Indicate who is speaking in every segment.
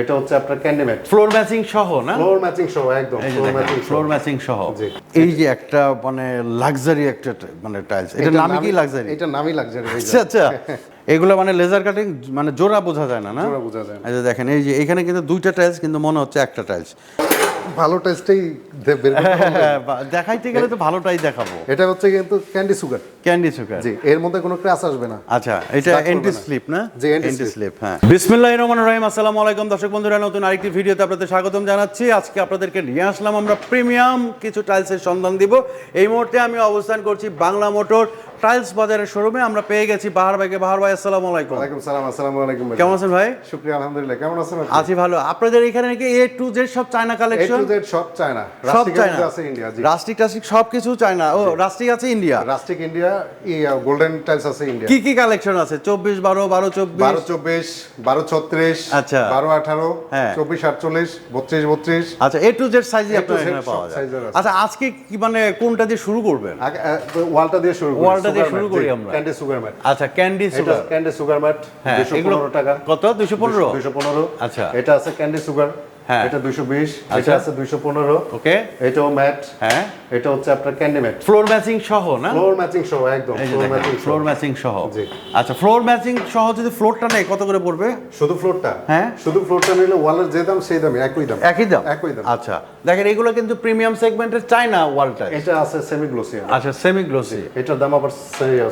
Speaker 1: এটা হচ্ছে আপনার ক্যান্ডিমেট
Speaker 2: ফ্লোর ম্যাচিং সহ না?
Speaker 1: ফ্লোর ম্যাচিং সহ একদম
Speaker 2: এই যে
Speaker 1: ফ্লোর ম্যাচিং
Speaker 2: ফ্লোর ম্যাচিং সহ। এই যে একটা মানে লাক্সারি একটা মানে টাইলস এটা নামই কি লাক্সারি
Speaker 1: এটা নামই লাক্সারি
Speaker 2: আচ্ছা আচ্ছা। এগুলো মানে লেজার কাটিং মানে জোড়া বোঝা যায় না না?
Speaker 1: জোড়া বোঝা যায় না।
Speaker 2: দেখেন এই যে এখানে কিন্তু দুইটা টাইলস কিন্তু মনে হচ্ছে একটা টাইলস
Speaker 1: ভালো টেস্টেই করতে হবে।
Speaker 2: দেখাইতে গেলে তো ভালোটাই দেখাবো।
Speaker 1: এটা হচ্ছে কিন্তু ক্যান্ডি সুগার
Speaker 2: ক্যান্ডি সুগার
Speaker 1: জি এর মধ্যে কোনো ক্র্যাশ আসবে না।
Speaker 2: আচ্ছা এটা স্লিপ না।
Speaker 1: জি,
Speaker 2: স্লিপ হ্যাঁ। বিসমিল্লাহির রহমানির রহিম আসসালামু আলাইকুম। দর্শক বন্ধুরা নতুন আরেকটি ভিডিওতে আপনাদের স্বাগতম জানাচ্ছি। আজকে আপনাদেরকে নিয়ে আসলাম আমরা প্রিমিয়াম কিছু টাইলসের সন্ধান দিব। এই মুহূর্তে আমি অবস্থান করছি বাংলা মোটর টাইলস বাজারের শোরুমে আমরা পেয়ে গেছি বাহার ভাইকে। বাহার ভাই আসসালামু আলাইকুম।
Speaker 1: ওয়ালাইকুম সালাম আসসালামু আলাইকুম ভাই।
Speaker 2: কেমন আছেন ভাই?
Speaker 1: শুকরিয়া আলহামদুলিল্লাহ। কেমন আছেন আপনি?
Speaker 2: আছি ভালো। আপনাদের এখানে নাকি এ টু জেড সব China collection A
Speaker 1: to Z সব চায়না
Speaker 2: সব চায়না
Speaker 1: আছে ইন্ডিয়া জি।
Speaker 2: রাস্টিক টাস্টিক সব কিছু চায়না ও রাস্টিক আছে India
Speaker 1: rustic India golden tiles আছে ইন্ডিয়া
Speaker 2: কি কি কালেকশন আছে? চব্বিশ বারো বারো চব্বিশ?
Speaker 1: বারো চব্বিশ বারো ছত্রিশ
Speaker 2: আচ্ছা।
Speaker 1: বারো আঠারো
Speaker 2: হ্যাঁ।
Speaker 1: চব্বিশ আটচল্লিশ বত্রিশ বত্রিশ।
Speaker 2: আচ্ছা এ টু জেড সাইজে আপনার এখানে পাওয়া যায়। আচ্ছা আজকে কি মানে কোনটা দিয়ে শুরু করবেন?
Speaker 1: ওয়ালটা দিয়ে শুরু করি।
Speaker 2: ওয়ালটা দিয়ে শুরু করি আমরা।
Speaker 1: ক্যান্ডি সুগার ম্যাট
Speaker 2: আচ্ছা candy sugar
Speaker 1: candy sugar matte
Speaker 2: হ্যাঁ
Speaker 1: দুশো
Speaker 2: এগুলো
Speaker 1: পনেরো টাকা।
Speaker 2: কত? দুশো পনেরো?
Speaker 1: দুশো পনেরো।
Speaker 2: আচ্ছা।
Speaker 1: এটা আছে ক্যান্ডি সুগার
Speaker 2: হ্যাঁ।
Speaker 1: এটা দুশো বিশ এটা
Speaker 2: আচ্ছা।
Speaker 1: আছে দুশো পনেরো।
Speaker 2: ওকে।
Speaker 1: এটাও ম্যাট।
Speaker 2: হ্যাঁ।
Speaker 1: এটা হচ্ছে আপনার ক্যান্ডি ম্যাট।
Speaker 2: ফ্লোর ম্যাচিং সহ না?
Speaker 1: ফ্লোর ম্যাচিং সহ একদম ফ্লোর ম্যাচিং
Speaker 2: ফ্লোর ম্যাচিং সহ।
Speaker 1: জি।
Speaker 2: আচ্ছা ফ্লোর ম্যাচিং সহ যদি ফ্লোরটা নেই কত করে পড়বে?
Speaker 1: শুধু ফ্লোরটা?
Speaker 2: হ্যাঁ।
Speaker 1: শুধু ফ্লোরটা নিলে ওয়ালের যে দাম সেই দামই একই দাম।
Speaker 2: একই দাম?
Speaker 1: একই দাম।
Speaker 2: আচ্ছা। দেখেন এগুলো কিন্তু প্রিমিয়াম সেগমেন্টের চায়না ওয়ালটা।
Speaker 1: এটা আছে সেমি গ্লোসি
Speaker 2: আচ্ছা সেমি গ্লোসি
Speaker 1: এটার দাম আবার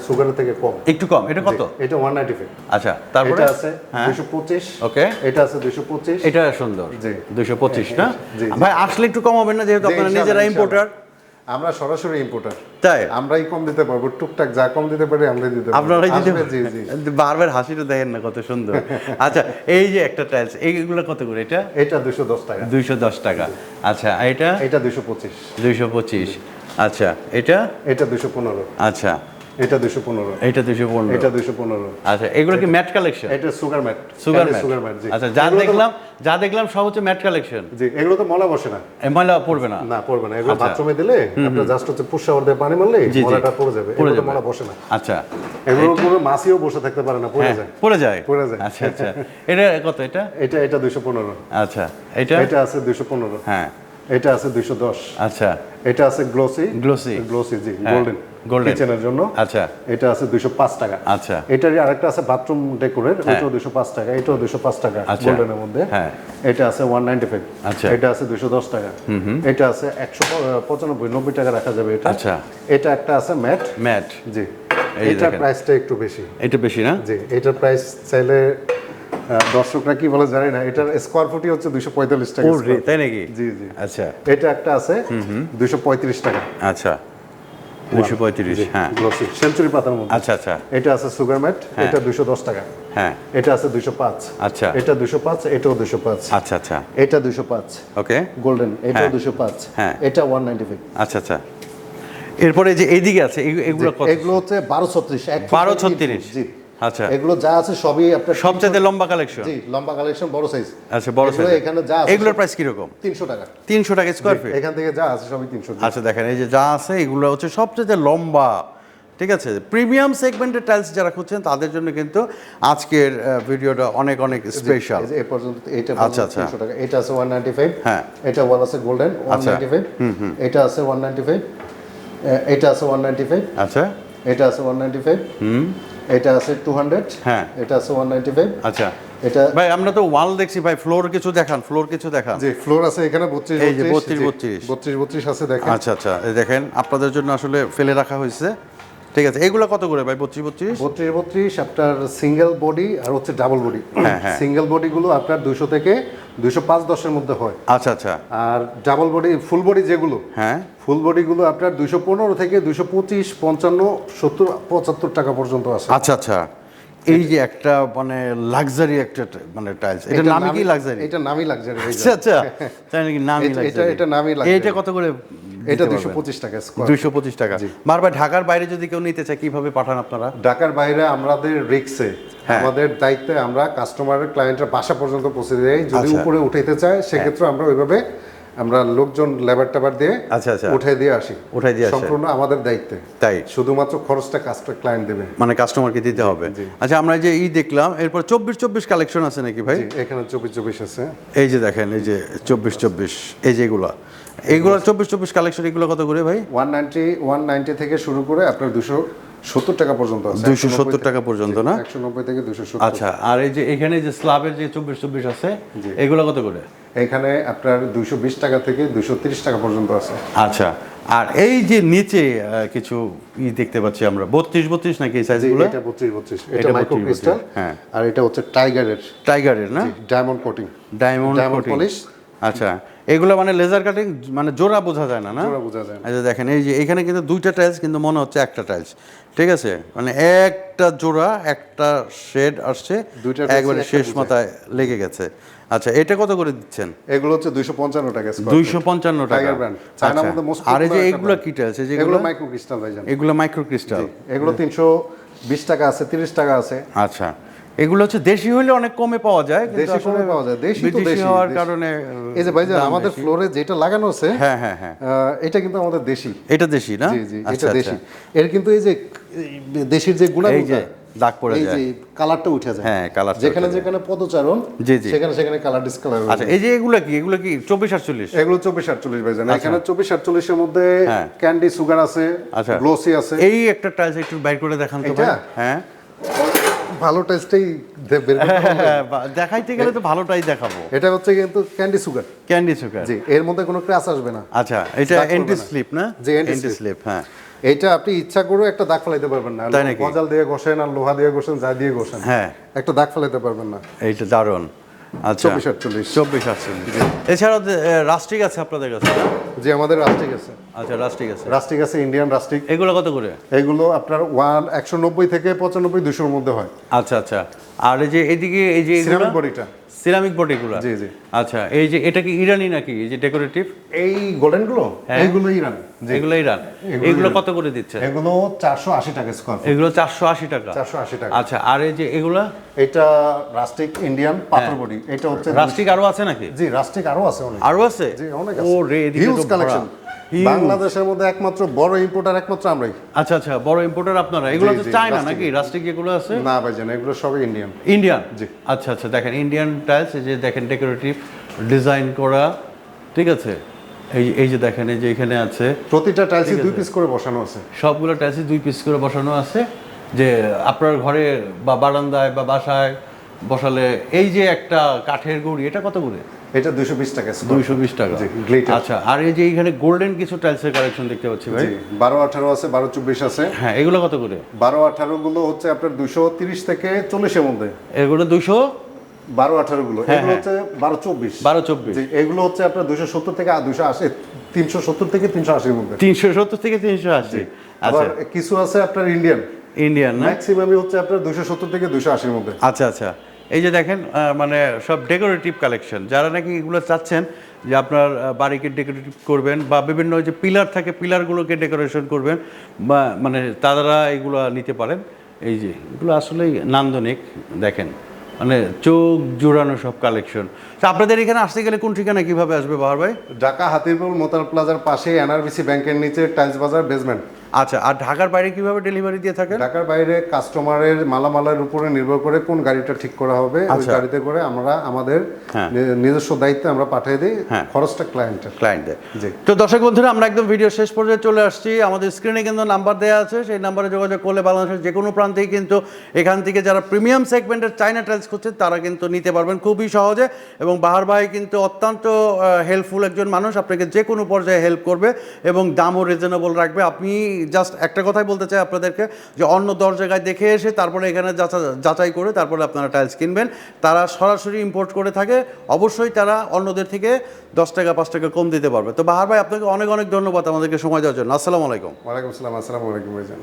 Speaker 1: সুগারের থেকে কম।
Speaker 2: একটু কম এটা কত?
Speaker 1: এটা ওয়ান নাইনটি ফাইভ
Speaker 2: আচ্ছা তারপরে?
Speaker 1: এটা আছে
Speaker 2: হ্যাঁ।
Speaker 1: দুশো পঁচিশ।
Speaker 2: ওকে।
Speaker 1: এটা আছে দুশো পঁচিশ।
Speaker 2: এটা সুন্দর।
Speaker 1: জি।
Speaker 2: দুশো পঁচিশ না?
Speaker 1: জি, জি।
Speaker 2: ভাই আসলে একটু কমাবেন না যেহেতু আপনারা নিজেরা ইম্পোর্টার
Speaker 1: আমরা সরাসরি ইম্পোর্টার
Speaker 2: তাই?
Speaker 1: আমরাই কম দিতে পারব টুকটাক যা কম দিতে পারি আমরাই দিতে পারব।
Speaker 2: আপনারাই দিতে
Speaker 1: জি
Speaker 2: বারবার হাসিটা দেখেন না কত সুন্দর। আচ্ছা এই যে একটা টাইলস এইগুলো কত করে এটা?
Speaker 1: এটা দুশো দশ টাকা।
Speaker 2: দুইশো দশ টাকা। আচ্ছা এটা?
Speaker 1: এটা দুশো পঁচিশ।
Speaker 2: দুইশো পঁচিশ। আচ্ছা এটা?
Speaker 1: এটা দুশো পনেরো।
Speaker 2: আচ্ছা
Speaker 1: এটা দুশো পনেরো।
Speaker 2: এইটা দুইশো পনেরো।
Speaker 1: এটা দুশো পনেরো।
Speaker 2: আচ্ছা এগুলো কি ম্যাট কালেকশন?
Speaker 1: এটা sugar matte.
Speaker 2: Sugar matte.
Speaker 1: Sugar matte জি।
Speaker 2: আচ্ছা যা দেখলাম যা দেখলাম সব হচ্ছে ম্যাট কালেকশন।
Speaker 1: জি এগুলো তো মলা বসে না।
Speaker 2: ময়লা পড়বে না।
Speaker 1: না পড়বে না। এগুলো
Speaker 2: আচ্ছা।
Speaker 1: বাথরুমে দিলে আপনার জাস্ট হচ্ছে পুষাওয়ার দিয়ে পানি মারলে মলাটা পড়ে যাবে। এগুলো তো মলা বসে না।
Speaker 2: আচ্ছা।
Speaker 1: এগুলো কোনো মাছিও বসে থাকতে পারে না পড়ে
Speaker 2: হ্যাঁ
Speaker 1: যায়।
Speaker 2: পড়ে যায়।
Speaker 1: পড়ে যায়।
Speaker 2: আচ্ছা আচ্ছা। এটা কত এটা?
Speaker 1: এটা এটা দুশো পনেরো।
Speaker 2: আচ্ছা এটা?
Speaker 1: এটা আছে দুশো পনেরো।
Speaker 2: হ্যাঁ।
Speaker 1: এটা আছে দুশো দশ।
Speaker 2: আচ্ছা।
Speaker 1: এটা আছে গ্লোসি।
Speaker 2: গ্লোসি।
Speaker 1: গ্লোসি জি
Speaker 2: হ্যাঁ,
Speaker 1: গোল্ডেন। কিচেনের জন্য।
Speaker 2: আচ্ছা।
Speaker 1: এটা আছে দুশো পাঁচ টাকা।
Speaker 2: আচ্ছা।
Speaker 1: এটারই আরেকটা আছে বাথরুম ডেকোরের ওইটাও দুশো পাঁচ টাকা এটাও দুশো পাঁচ টাকা
Speaker 2: আচ্ছা।
Speaker 1: গোল্ডেনের মধ্যে।
Speaker 2: হ্যাঁ।
Speaker 1: এটা আছে ওয়ান নাইনটি ফাইভ।
Speaker 2: আচ্ছা।
Speaker 1: এটা আছে দুশো দশ টাকা। এটা আছে একশো পঁচানব্বই নব্বই টাকা রাখা যাবে এটা।
Speaker 2: আচ্ছা।
Speaker 1: এটা একটা আছে ম্যাট।
Speaker 2: ম্যাট।
Speaker 1: জি।
Speaker 2: দেখেন।
Speaker 1: প্রাইসটা একটু বেশি।
Speaker 2: এটা বেশি না?
Speaker 1: জি এটার প্রাইস চাইলে দর্শকরা কি বলে জানি না এটার স্কোয়ার ফুটই হচ্ছে দুশো পঁয়তাল্লিশ টাকা।
Speaker 2: তাই নাকি?
Speaker 1: জি জি।
Speaker 2: আচ্ছা।
Speaker 1: এটা একটা আছে দুশো পঁয়ত্রিশ টাকা।
Speaker 2: আচ্ছা। দুশো পঁয়ত্রিশ হ্যাঁ।
Speaker 1: সেঞ্চুরি পাতার মধ্যে।
Speaker 2: আচ্ছা আচ্ছা।
Speaker 1: এটা আছে সুগার ম্যাট এটা দুশো দশ টাকা।
Speaker 2: হ্যাঁ।
Speaker 1: এটা আছে দুশো পাঁচ।
Speaker 2: আচ্ছা।
Speaker 1: এটা দুশো পাঁচ এটাও দুশো পাঁচ।
Speaker 2: আচ্ছা আচ্ছা।
Speaker 1: এটা দুশো পাঁচ।
Speaker 2: ওকে।
Speaker 1: গোল্ডেন এটাও
Speaker 2: হ্যাঁ।
Speaker 1: দুশো পাঁচ।
Speaker 2: হ্যাঁ।
Speaker 1: এটা ওয়ান নাইনটি ফাইভ
Speaker 2: আচ্ছা আচ্ছা। এরপরে যে এইদিকে আছে এগু- এগুলো কত?
Speaker 1: এগুলো হচ্ছে বারো ছত্রিশ এক
Speaker 2: 12
Speaker 1: ফুট তিন
Speaker 2: 36
Speaker 1: ফুট, জি।
Speaker 2: আচ্ছা।
Speaker 1: এগুলো যা আছে সবই আপনার
Speaker 2: সবচেয়ে লম্বা কালেকশন
Speaker 1: জি লম্বা কালেকশন বড় সাইজ
Speaker 2: আচ্ছা বড় size।
Speaker 1: এখানে যা আছে
Speaker 2: এগুলোর প্রাইস কীরকম?
Speaker 1: তিনশো টাকা।
Speaker 2: তিনশো টাকা স্কোয়ার ফিট
Speaker 1: এখান থেকে যা আছে সবই তিনশো
Speaker 2: আচ্ছা দেখেন এই যে যা আছে এগুলো হচ্ছে সবচেয়ে লম্বা। ঠিক আছে? প্রিমিয়াম সেগমেন্টের টাইলস যারা খুঁজছেন তাদের জন্য কিন্তু আজকের ভিডিওটা অনেক অনেক স্পেশাল
Speaker 1: এ পর্যন্ত এটা
Speaker 2: আচ্ছা, আচ্ছা।
Speaker 1: টাকা। এটা আছে ওয়ান নাইনটি ফাইভ
Speaker 2: হ্যাঁ।
Speaker 1: এটা ওয়ান আছে গোল্ডেন ওয়ান
Speaker 2: আচ্ছা।
Speaker 1: নাইনটি ফাইভ এটা আছে ওয়ান নাইনটি ফাইভ এটা আছে ওয়ান নাইনটি ফাইভ
Speaker 2: আচ্ছা।
Speaker 1: এটা আছে ওয়ান নাইনটি ফাইভ এটা আছে টু হান্ড্রেড
Speaker 2: হ্যাঁ।
Speaker 1: এটা আছে ওয়ান নাইনটি ফাইভ
Speaker 2: আচ্ছা।
Speaker 1: এটা
Speaker 2: ভাই আমরা তো ওয়াল দেখছি ভাই ফ্লোর কিছু দেখান ফ্লোর কিছু দেখান।
Speaker 1: ফ্লোর আছে এখানে বত্রিশ
Speaker 2: এই যে 32, 32
Speaker 1: বত্রিশ। বত্রিশ আছে দেখেন।
Speaker 2: আচ্ছা আচ্ছা এই দেখেন আপনাদের জন্য আসলে ফেলে রাখা হয়েছে। ঠিক আছে এগুলো কত করে ভাই বত্রিশ বত্রিশ?
Speaker 1: বত্রিশ বত্রিশ আপনার সিঙ্গেল বডি আর হচ্ছে ডাবল বডি
Speaker 2: হ্যাঁ, হ্যাঁ।
Speaker 1: সিঙ্গেল বডিগুলো আপনার দুশো থেকে দুশো পাঁচ দশের মধ্যে হয়।
Speaker 2: আচ্ছা আচ্ছা।
Speaker 1: আর ডাবল বডি ফুল বডি যেগুলো
Speaker 2: হ্যাঁ।
Speaker 1: ফুল বডিগুলো আপনার দুশো পনেরো থেকে দুশো পঁচিশ পঞ্চান্ন সত্তর পঁচাত্তর টাকা পর্যন্ত আছে।
Speaker 2: আচ্ছা আচ্ছা। এই যে একটা মানে লাক্সারি একটা মানে টাইলস এটা নামই কি লাক্সারি
Speaker 1: এটা নামই লাক্সারি
Speaker 2: আচ্ছা আচ্ছা তাই নাকি নামই
Speaker 1: এটা- এটা-
Speaker 2: লাক্সারি
Speaker 1: এটা নামই luxury।
Speaker 2: এটা কত করে
Speaker 1: এটা দুশো পঁচিশ টাকা স্কোয়ার
Speaker 2: দুইশো পঁচিশ টাকা। বারবার ঢাকার বাইরে যদি কেউ নিতে চায় কীভাবে পাঠান আপনারা?
Speaker 1: ঢাকার বাইরে আমাদের রিক্সে
Speaker 2: হ্যাঁ।
Speaker 1: আমাদের দায়িত্বে আমরা কাস্টমারের ক্লায়েন্টের বাসা পর্যন্ত পৌঁছে দেই। যদি
Speaker 2: আচ্ছা।
Speaker 1: উপরে উঠাইতে চায় সেক্ষেত্রে আমরা ওইভাবে আমরা লোকজন লেবার টেবার দিয়ে
Speaker 2: আচ্ছা, আচ্ছা।
Speaker 1: উঠাই দিয়ে আসি।
Speaker 2: উঠাই দিয়ে আসেন।
Speaker 1: সম্পূর্ণ আমাদের দায়িত্বে।
Speaker 2: তাই।
Speaker 1: শুধুমাত্র খরচটা কাজটা ক্লায়েন্ট দেবে।
Speaker 2: মানে কাস্টমারকে দিতে হবে। আচ্ছা আমরা এই যে ই দেখলাম এরপর চব্বিশ চব্বিশ কালেকশন আছে নাকি ভাই?
Speaker 1: এখানে চব্বিশ চব্বিশ আছে।
Speaker 2: এই যে দেখেন এই যে চব্বিশ চব্বিশ এই যে এগুলা। এইগুলো চব্বিশ চব্বিশ কালেকশন এগুলো কত করে ভাই?
Speaker 1: ওয়ান নাইনটি ওয়ান নাইনটি থেকে শুরু করে আপনার দুশো সত্তর টাকা পর্যন্ত আছে
Speaker 2: 270 টাকা পর্যন্ত না?
Speaker 1: একশো নব্বই থেকে দুশো
Speaker 2: আচ্ছা আর এই যে এখানে যে স্ল্যাবের যে চব্বিশ চব্বিশ আছে এগুলো কত করে?
Speaker 1: এখানে আপনার দুশো বিশ টাকা থেকে দুশো তিরিশ টাকা পর্যন্ত আছে।
Speaker 2: আচ্ছা আর এই যে নিচে কিছু ই দেখতে পাচ্ছি আমরা বত্রিশ বত্রিশ নাকি এই সাইজগুলো?
Speaker 1: এটা বত্রিশ বত্রিশ
Speaker 2: এটা
Speaker 1: মাইক্রো ক্রিস্টাল
Speaker 2: হ্যাঁ।
Speaker 1: আর এটা হচ্ছে টাইগারের।
Speaker 2: টাইগারের না?
Speaker 1: Diamond coating
Speaker 2: diamond coating
Speaker 1: polish।
Speaker 2: আচ্ছা এগুলো মানে লেজার কাটিং মানে জোড়া বোঝা যায় না না?
Speaker 1: জোড়া বোঝা যায়।
Speaker 2: আচ্ছা দেখেন এই যে এখানে কিন্তু দুইটা টাইলস কিন্তু মনে হচ্ছে একটা টাইলস ঠিক আছে? মানে একটা জোড়া একটা শেড আসছে
Speaker 1: দুইটা
Speaker 2: একবারে শেষ মাথায় লেগে গেছে। আচ্ছা এটা কত করে দিচ্ছেন?
Speaker 1: এগুলো হচ্ছে দুইশো পঞ্চান্ন টাকা square
Speaker 2: দুইশো পঞ্চান্ন টাকা।
Speaker 1: Tiger brand। চায়নার
Speaker 2: আচ্ছা।
Speaker 1: মধ্যে most
Speaker 2: আর এই যে
Speaker 1: brand।
Speaker 2: কি টাইলস এই যে
Speaker 1: এগুলো
Speaker 2: এগুলো?
Speaker 1: মাইক্রো ক্রিস্টাল ভাইজান
Speaker 2: এগুলো মাইক্রো ক্রিস্টাল
Speaker 1: এগুলো তিনশো বিশ টাকা আছে তিরিশ টাকা আছে।
Speaker 2: আচ্ছা। এগুলো হচ্ছে দেশি হলে অনেক কমে পাওয়া যায় কিন্তু
Speaker 1: দেশি কমে পাওয়া যায়। দেশি তো দেশি,
Speaker 2: হওয়ার কারণে
Speaker 1: এই যে ভাইজান আমাদের ফ্লোরে যেটা লাগানো আছে
Speaker 2: হ্যাঁ হ্যাঁ হ্যাঁ।
Speaker 1: এটা কিন্তু আমাদের দেশি।
Speaker 2: এটা দেশি না?
Speaker 1: জি জি
Speaker 2: আচ্ছা
Speaker 1: এটা
Speaker 2: আচ্ছা
Speaker 1: দেশি। এর কিন্তু এই যে দেশির যে
Speaker 2: এই
Speaker 1: গুণাগুণ
Speaker 2: দাগ পড়ে যায় এই
Speaker 1: যে কালারটা উঠে যায়।
Speaker 2: হ্যাঁ, colourটা
Speaker 1: যেখানে যেখানে পদচারণ
Speaker 2: জি, জি।
Speaker 1: সেখানে সেখানে কালার ডিসকালার
Speaker 2: আচ্ছা এই যে এগুলো কি? এগুলো কি চব্বিশ আটচল্লিশ?
Speaker 1: এগুলো চব্বিশ আটচল্লিশ ভাইজান। এখানে চব্বিশ এর মধ্যে। ক্যান্ডি সুগার আছে
Speaker 2: আচ্ছা।
Speaker 1: গ্লোসি আছে।
Speaker 2: এই একটা টাইলস একটু বাইর করে দেখান তো ভাই। হ্যাঁ।
Speaker 1: ভালো টেস্টেই
Speaker 2: দেখাইতে গেলে তো ভালোটাই দেখাবো।
Speaker 1: এটা হচ্ছে কিন্তু ক্যান্ডি সুগার
Speaker 2: ক্যান্ডি সুগার
Speaker 1: জি এর মধ্যে কোনো ক্র্যাশ আসবে না।
Speaker 2: আচ্ছা এটা এন্টি স্লিপ না?
Speaker 1: জি,
Speaker 2: এন্টি স্লিপ হ্যাঁ।
Speaker 1: এটা আপনি ইচ্ছা করে একটা দাগ ফেলাইতে পারবেন না। গজাল দিয়ে ঘষেন আর লোহা দিয়ে ঘষেন যা দিয়ে ঘষেন।
Speaker 2: হ্যাঁ।
Speaker 1: একটা দাগ ফেলাইতে পারবেন না।
Speaker 2: এইটা দারুণ। আচ্ছা।
Speaker 1: চব্বিশ আটচল্লিশ।
Speaker 2: চব্বিশ আটচল্লিশ। এছাড়াও রাস্টিক আছে আপনাদের কাছে? যে
Speaker 1: জি আমাদের রাস্টিক আছে।
Speaker 2: আচ্ছা রাস্টিক আছে।
Speaker 1: রাস্টিক আছে ইন্ডিয়ান রাস্টিক
Speaker 2: এগুলো কত করে?
Speaker 1: এগুলো আপনার ওয়ান একশো নব্বই থেকে পঁচানব্বই দুশোর মধ্যে হয়।
Speaker 2: আচ্ছা আচ্ছা। আর এই যে এদিকে এই যে
Speaker 1: সিরামিক বডিটা।
Speaker 2: সিরামিক বডিগুলো
Speaker 1: জি, জি।
Speaker 2: আচ্ছা এই যে এটা কি ইরানি নাকি? এই যে ডেকোরেটিভ
Speaker 1: এই গোল্ডেনগুলো?
Speaker 2: হ্যাঁ।
Speaker 1: এইগুলো ইরান। জি।
Speaker 2: এগুলো ইরান।
Speaker 1: এগুলো
Speaker 2: এগুলো কত করে দিচ্ছে?
Speaker 1: এগুলো চারশো আশি টাকা স্কোয়ার
Speaker 2: এগুলো চারশো আশি টাকা?
Speaker 1: চারশো আশি টাকা।
Speaker 2: আচ্ছা আর এই যে এগুলা?
Speaker 1: এটা রাস্টিক ইন্ডিয়ান পাথর
Speaker 2: হ্যাঁ।
Speaker 1: বডি। এটা হচ্ছে
Speaker 2: রাস্টিক আরও আছে নাকি?
Speaker 1: জি রাস্টিক আরও আছে অনেক।
Speaker 2: আরও আছে?
Speaker 1: জি অনেক আছে।
Speaker 2: ও রে এদিকে
Speaker 1: হিউজ। কালেকশন। বাংলাদেশের মধ্যে একমাত্র বড় ইম্পোর্টার একমাত্র আমরাই।
Speaker 2: আচ্ছা আচ্ছা বড় ইম্পোর্টার আপনারা। এগুলো তো চায়না নাকি? রাস্টিক এগুলো আছে?
Speaker 1: না ভাইজান এগুলো সবই ইন্ডিয়ান
Speaker 2: ইন্ডিয়ান
Speaker 1: জি।
Speaker 2: আচ্ছা আচ্ছা দেখেন ইন্ডিয়ান টাইলস এই যে দেখেন ডেকোরেটিভ ডিজাইন করা ঠিক আছে? এই এই যে দেখেন এই যে এখানে আছে।
Speaker 1: প্রতিটা টাইলসই দুই পিস করে বসানো আছে।
Speaker 2: সবগুলো টাইলসই দুই পিস করে বসানো আছে। যে আপনার ঘরে বা বারান্দায় বা বাসায় বসালে এই যে একটা কাঠের গুড়ি এটা কত করে
Speaker 1: এটা দুইশো বিশ টাকা square।
Speaker 2: দুইশো বিশ টাকা।
Speaker 1: জি,
Speaker 2: আচ্ছা আর এই যে এইখানে গোল্ডেন কিছু টাইলসের কালেকশন দেখতে পাচ্ছি ভাই।
Speaker 1: জি বারো আঠারো আছে বারো চব্বিশ আছে।
Speaker 2: হ্যাঁ এগুলো কত করে?
Speaker 1: বারো আঠারো গুলো হচ্ছে আপনার দুশো তিরিশ থেকে চল্লিশের মধ্যে।
Speaker 2: এগুলো দুশো
Speaker 1: বারো আঠারো গুলো
Speaker 2: হ্যাঁ,
Speaker 1: এগুলো
Speaker 2: হ্যাঁ।
Speaker 1: হচ্ছে বারো চব্বিশ।
Speaker 2: বারো চব্বিশ।
Speaker 1: এগুলো হচ্ছে আপনার দুশো সত্তর থেকে দুশো আশি তিনশো সত্তর থেকে তিনশো আশির মধ্যে।
Speaker 2: তিনশো সত্তর থেকে তিনশো আশি।
Speaker 1: আবার
Speaker 2: আচ্ছা।
Speaker 1: কিছু আছে আপনার ইন্ডিয়ান
Speaker 2: ইন্ডিয়ান
Speaker 1: ম্যাক্সিমামই হচ্ছে আপনার দুশো সত্তর থেকে দুশো আশির মধ্যে।
Speaker 2: আচ্ছা আচ্ছা। এই যে দেখেন মানে সব ডেকোরেটিভ কালেকশন যারা নাকি এগুলো চাচ্ছেন যে আপনার বাড়িকে ডেকোরেটিভ করবেন বা বিভিন্ন যে পিলার থাকে পিলারগুলোকে ডেকোরেশন করবেন, বা মানে তারা এগুলো নিতে পারেন। এই যে, এগুলো আসলেই নান্দনিক, দেখেন। মানে চোখ জোড়ানো সব কালেকশন তো আপনাদের এখানে আসতে গেলে কোন ঠিকানা কীভাবে আসবে বাহার ভাই?
Speaker 1: ঢাকা হাতিরপুল মোতার প্লাজার পাশে এনআরবিসি ব্যাংকের নিচে টাইলস বাজার বেসমেন্ট
Speaker 2: আচ্ছা আর ঢাকার বাইরে কীভাবে ডেলিভারি দিয়ে থাকেন
Speaker 1: ঢাকার বাইরে কাস্টমারের মালামালের উপরে নির্ভর করে কোন গাড়িটা ঠিক করা হবে ওই
Speaker 2: আচ্ছা।
Speaker 1: গাড়িতে করে আমরা আমাদের
Speaker 2: হ্যাঁ।
Speaker 1: নিজস্ব দায়িত্বে আমরা পাঠিয়ে দিই
Speaker 2: হ্যাঁ।
Speaker 1: খরচটা ক্লায়েন্টের
Speaker 2: ক্লায়েন্টদের
Speaker 1: জি।
Speaker 2: তো দর্শক বন্ধুরা আমরা একদম ভিডিও শেষ পর্যায়ে চলে আসছি আমাদের স্ক্রিনে কিন্তু নাম্বার দেওয়া আছে সেই নাম্বারে যোগাযোগ করলে বাংলাদেশের যে কোনো প্রান্তেই কিন্তু এখান থেকে যারা প্রিমিয়াম সেগমেন্টের চাইনা টাইলস করছে তারা কিন্তু নিতে পারবেন খুবই সহজে এবং বাহার ভাই কিন্তু অত্যন্ত হেল্পফুল একজন মানুষ আপনাকে যে কোনো পর্যায়ে হেল্প করবে এবং দামও রিজনেবল রাখবে আপনি জাস্ট একটা কথাই বলতে চাই আপনাদেরকে, যে অন্য দশ জায়গায় দেখে এসে তারপরে এখানে যাচা- যাচাই করে তারপরে আপনারা টাইলস কিনবেন। তারা সরাসরি ইম্পোর্ট করে থাকে, অবশ্যই তারা অন্যদের থেকে দশ টাকা, পাঁচ টাকা কম দিতে পারবে। তো বাহার ভাই, আপনাকে অনেক অনেক ধন্যবাদ আমাদেরকে সময় দেওয়ার জন্য। আসসালামু আলাইকুম।
Speaker 1: ওয়ালাইকুম আসসালাম, আসসালামু আলাইকুম